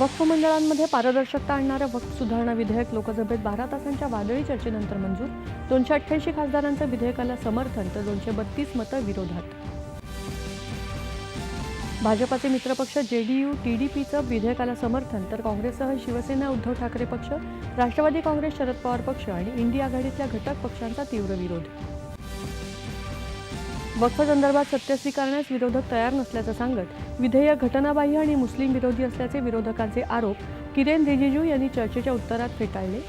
वक्फ मंडळांमध्ये पारदर्शकता आणणारं वक्फ सुधारणा विधेयक लोकसभेत बारा तासांच्या वादळी चर्चेनंतर मंजूर. दोनशे अठ्ठ्याऐंशी खासदारांचं विधेयकाला समर्थन तर दोनशे बत्तीस मतं विरोधात. भाजपाचे मित्रपक्ष जेडीयू टीडीपीचं विधेयकाला समर्थन तर काँग्रेससह शिवसेना उद्धव ठाकरे पक्ष राष्ट्रवादी काँग्रेस शरद पवार पक्ष आणि इंडिया आघाडीतल्या घटक पक्षांचा तीव्र विरोध. वक्फ संदर्भात सत्य स्वीकारण्यास विरोधक तयार नसल्याचं सांगत विधेयक घटनाबाह्य आणि मुस्लिम विरोधी असल्याचे विरोधकांचे आरोप किरेन रिजिजू यांनी चर्चेच्या उत्तरात फेटाळले.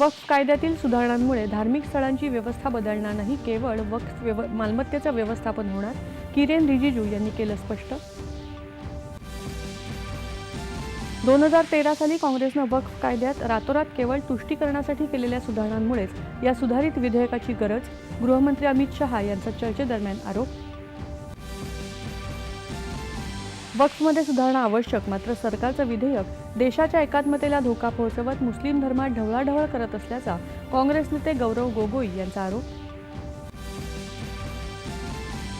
वक्फ कायद्यातील सुधारणांमुळे धार्मिक स्थळांची व्यवस्था बदलणार नाही केवळ वक्फ व्यव मालमत्तेचं व्यवस्थापन होणार किरेन रिजिजू यांनी केलं स्पष्ट. दोन हजार तेरा साली काँग्रेसनं वक्फ कायद्यात रातोरात केवळ तुष्टीकरणासाठी केलेल्या सुधारणांमुळेच या सुधारित विधेयकाची गरज गृहमंत्री अमित शहा यांचा चर्चेदरम्यान आरोप. वक्फमध्ये सुधारणा आवश्यक मात्र सरकारचं विधेयक देशाच्या एकात्मतेला धोका पोहोचवत मुस्लिम धर्मात ढवळाढवळ करत असल्याचा काँग्रेस नेते गौरव गोगोई यांचा आरोप.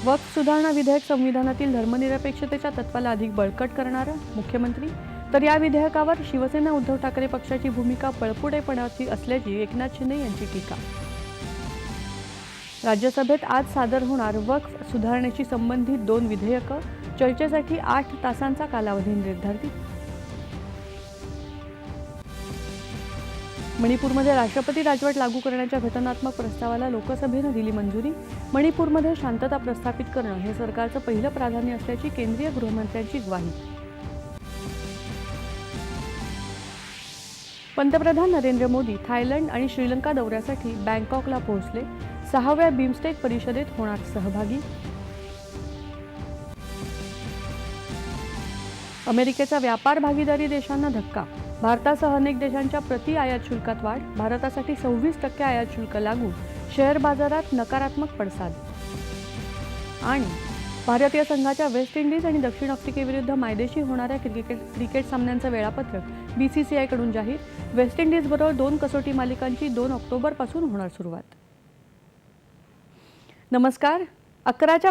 वक्फ सुधारणा विधेयक संविधानातील धर्मनिरपेक्षतेच्या तत्वाला अधिक बळकट करणारं मुख्यमंत्री तर या विधेयकावर शिवसेना उद्धव ठाकरे पक्षाची भूमिका पळपुडेपणाची असल्याची एकनाथ शिंदे यांची टीका. राज्यसभेत आज सादर होणार वक्फ सुधारणेशी संबंधित दोन विधेयकं चर्चेसाठी आठ तासांचा कालावधी निर्धारित. मणिपूरमध्ये राष्ट्रपती राजवट लागू करण्याच्या घटनात्मक प्रस्तावाला लोकसभेनं दिली मंजुरी. मणिपूरमध्ये शांतता प्रस्थापित करणं हे सरकारचं पहिलं प्राधान्य असल्याची केंद्रीय गृहमंत्र्यांची ग्वाही. पंतप्रधान नरेंद्र मोदी थायलंड आणि श्रीलंका दौऱ्यासाठी बँकॉकला पोहोचले. सहाव्या बिमस्टेक परिषदेत होणार सहभागी. अमेरिकेचा व्यापार भागीदारी देशांना धक्का. भारतासह अनेक देशांच्या प्रति आयात शुल्कात वाढ. भारतासाठी सव्वीस टक्के आयात शुल्क लागू. शेअर बाजारात नकारात्मक पडसाद. आणि भारतीय संघाच्या वेस्ट इंडिज आणि दक्षिण आफ्रिकेविरुद्ध मायदेशी होणाऱ्या क्रिकेट क्रिकेट सामन्यांचं वेळापत्रक बी सी सी आयकडून जाहीर. वेस्ट इंडिजबरोबर दोन कसोटी मालिकांची दोन ऑक्टोबरपासून होणार सुरुवात. नमस्कार. अकराच्या